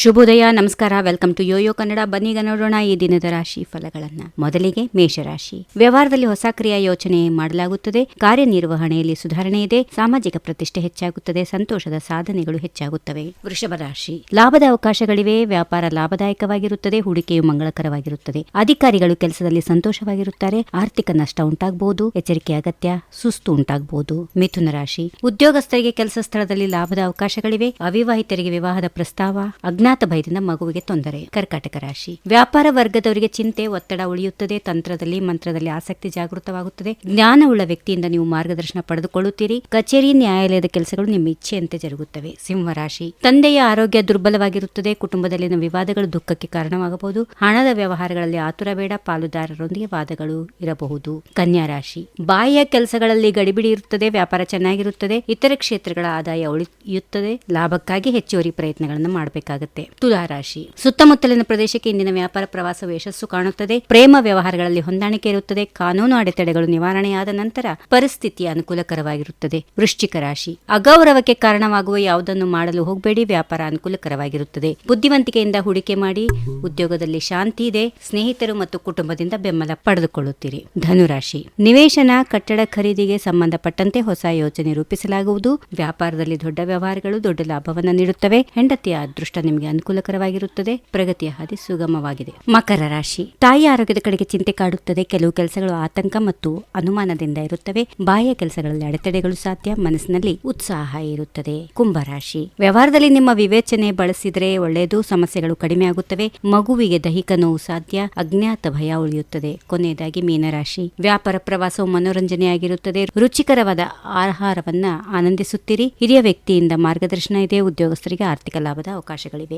ಶುಭೋದಯ, ನಮಸ್ಕಾರ. Welcome to YoYo Kannada. ಬನ್ನಿಗ ನೋಡೋಣ ಈ ದಿನದ ರಾಶಿ ಫಲಗಳನ್ನ. ಮೊದಲಿಗೆ ಮೇಷರಾಶಿ. ವ್ಯವಹಾರದಲ್ಲಿ ಹೊಸ ಕ್ರಿಯಾ ಯೋಚನೆ ಮಾಡಲಾಗುತ್ತದೆ. ಕಾರ್ಯನಿರ್ವಹಣೆಯಲ್ಲಿ ಸುಧಾರಣೆ ಇದೆ. ಸಾಮಾಜಿಕ ಪ್ರತಿಷ್ಠೆ ಹೆಚ್ಚಾಗುತ್ತದೆ. ಸಂತೋಷದ ಸಾಧನೆಗಳು ಹೆಚ್ಚಾಗುತ್ತವೆ. ವೃಷಭ ರಾಶಿ. ಲಾಭದ ಅವಕಾಶಗಳಿವೆ. ವ್ಯಾಪಾರ ಲಾಭದಾಯಕವಾಗಿರುತ್ತದೆ. ಹೂಡಿಕೆಯು ಮಂಗಳಕರವಾಗಿರುತ್ತದೆ. ಅಧಿಕಾರಿಗಳು ಕೆಲಸದಲ್ಲಿ ಸಂತೋಷವಾಗಿರುತ್ತಾರೆ. ಆರ್ಥಿಕ ನಷ್ಟ ಉಂಟಾಗಬಹುದು ಎಚ್ಚರಿಕೆ ಅಗತ್ಯ. ಸುಸ್ತು ಉಂಟಾಗಬಹುದು ಮಿಥುನ ರಾಶಿ. ಉದ್ಯೋಗಸ್ಥರಿಗೆ ಕೆಲಸ ಸ್ಥಳದಲ್ಲಿ ಲಾಭದ ಅವಕಾಶಗಳಿವೆ. ಅವಿವಾಹಿತರಿಗೆ ವಿವಾಹದ ಪ್ರಸ್ತಾವ. ಅಜ್ಞಾತ ಭಯದಿಂದ ಮಗುವಿಗೆ ತೊಂದರೆ. ಕರ್ಕಾಟಕ ರಾಶಿ. ವ್ಯಾಪಾರ ವರ್ಗದವರಿಗೆ ಚಿಂತೆ, ಒತ್ತಡ ಉಳಿಯುತ್ತದೆ. ತಂತ್ರದಲ್ಲಿ, ಮಂತ್ರದಲ್ಲಿ ಆಸಕ್ತಿ ಜಾಗೃತವಾಗುತ್ತದೆ. ಜ್ಞಾನವುಳ್ಳ ವ್ಯಕ್ತಿಯಿಂದ ನೀವು ಮಾರ್ಗದರ್ಶನ ಪಡೆದುಕೊಳ್ಳುತ್ತೀರಿ. ಕಚೇರಿ, ನ್ಯಾಯಾಲಯದ ಕೆಲಸಗಳು ನಿಮ್ಮ ಇಚ್ಛೆಯಂತೆ ಜರುಗುತ್ತವೆ. ಸಿಂಹರಾಶಿ ತಂದೆಯ ಆರೋಗ್ಯ ದುರ್ಬಲವಾಗಿರುತ್ತದೆ. ಕುಟುಂಬದಲ್ಲಿನ ವಿವಾದಗಳು ದುಃಖಕ್ಕೆ ಕಾರಣವಾಗಬಹುದು. ಹಣದ ವ್ಯವಹಾರಗಳಲ್ಲಿ ಆತುರ ಬೇಡ ಪಾಲುದಾರರೊಂದಿಗೆ ವಾದಗಳು ಇರಬಹುದು. ಕನ್ಯಾ ರಾಶಿ. ಬಾಹ್ಯ ಕೆಲಸಗಳಲ್ಲಿ ಗಡಿಬಿಡಿ ಇರುತ್ತದೆ. ವ್ಯಾಪಾರ ಚೆನ್ನಾಗಿರುತ್ತದೆ. ಇತರ ಕ್ಷೇತ್ರಗಳ ಆದಾಯ ಉಳಿಯುತ್ತದೆ. ಲಾಭಕ್ಕಾಗಿ ಹೆಚ್ಚುವರಿ ಪ್ರಯತ್ನಗಳನ್ನು ಮಾಡಬೇಕಾಗುತ್ತೆ. ತುಲಾ ರಾಶಿ. ಸುತ್ತಮುತ್ತಲಿನ ಪ್ರದೇಶಕ್ಕೆ ಇಂದಿನ ವ್ಯಾಪಾರ ಪ್ರವಾಸ ಯಶಸ್ಸು ಕಾಣುತ್ತದೆ. ಪ್ರೇಮ ವ್ಯವಹಾರಗಳಲ್ಲಿ ಹೊಂದಾಣಿಕೆ ಇರುತ್ತದೆ. ಕಾನೂನು ಅಡೆತಡೆಗಳು ನಿವಾರಣೆಯಾದ ನಂತರ ಪರಿಸ್ಥಿತಿ ಅನುಕೂಲಕರವಾಗಿರುತ್ತದೆ. ವೃಶ್ಚಿಕ ರಾಶಿ. ಅಗೌರವಕ್ಕೆ ಕಾರಣವಾಗುವ ಯಾವುದನ್ನು ಮಾಡಲು ಹೋಗಬೇಡಿ. ವ್ಯಾಪಾರ ಅನುಕೂಲಕರವಾಗಿರುತ್ತದೆ. ಬುದ್ಧಿವಂತಿಕೆಯಿಂದ ಹೂಡಿಕೆ ಮಾಡಿ, ಉದ್ಯೋಗದಲ್ಲಿ ಶಾಂತಿ ಇದೆ. ಸ್ನೇಹಿತರು ಮತ್ತು ಕುಟುಂಬದಿಂದ ಬೆಂಬಲ ಪಡೆದುಕೊಳ್ಳುತ್ತೀರಿ. ಧನುರಾಶಿ. ನಿವೇಶನ, ಕಟ್ಟಡ ಖರೀದಿಗೆ ಸಂಬಂಧಪಟ್ಟಂತೆ ಹೊಸ ಯೋಜನೆ ರೂಪಿಸಲಾಗುವುದು. ವ್ಯಾಪಾರದಲ್ಲಿ ದೊಡ್ಡ ವ್ಯವಹಾರಗಳು ದೊಡ್ಡ ಲಾಭವನ್ನು ನೀಡುತ್ತವೆ. ಹೆಂಡತಿಯ ಅದೃಷ್ಟ ನಿಮಗೆ ಅನುಕೂಲಕರವಾಗಿರುತ್ತದೆ. ಪ್ರಗತಿಯ ಹಾದಿ ಸುಗಮವಾಗಿದೆ. ಮಕರ ರಾಶಿ. ತಾಯಿ ಆರೋಗ್ಯದ ಕಡೆಗೆ ಚಿಂತೆ ಕಾಡುತ್ತದೆ. ಕೆಲವು ಕೆಲಸಗಳು ಆತಂಕ ಮತ್ತು ಅನುಮಾನದಿಂದ ಇರುತ್ತವೆ. ಬಾಹ್ಯ ಕೆಲಸಗಳಲ್ಲಿ ಅಡೆತಡೆಗಳು ಸಾಧ್ಯ. ಮನಸ್ಸಿನಲ್ಲಿ ಉತ್ಸಾಹ ಇರುತ್ತದೆ. ಕುಂಭರಾಶಿ ವ್ಯವಹಾರದಲ್ಲಿ ನಿಮ್ಮ ವಿವೇಚನೆ ಬಳಸಿದರೆ ಒಳ್ಳೆಯದು. ಸಮಸ್ಯೆಗಳು ಕಡಿಮೆ ಆಗುತ್ತವೆ. ಮಗುವಿಗೆ ದೈಹಿಕ ನೋವು ಸಾಧ್ಯ. ಅಜ್ಞಾತ ಭಯ ಉಳಿಯುತ್ತದೆ. ಕೊನೆಯದಾಗಿ ಮೀನರಾಶಿ. ವ್ಯಾಪಾರ ಪ್ರವಾಸವು ಮನೋರಂಜನೆಯಾಗಿರುತ್ತದೆ. ರುಚಿಕರವಾದ ಆಹಾರವನ್ನ ಆನಂದಿಸುತ್ತೀರಿ. ಹಿರಿಯ ವ್ಯಕ್ತಿಯಿಂದ ಮಾರ್ಗದರ್ಶನ ಇದೆ. ಉದ್ಯೋಗಸ್ಥರಿಗೆ ಆರ್ಥಿಕ ಲಾಭದ ಅವಕಾಶಗಳಿವೆ.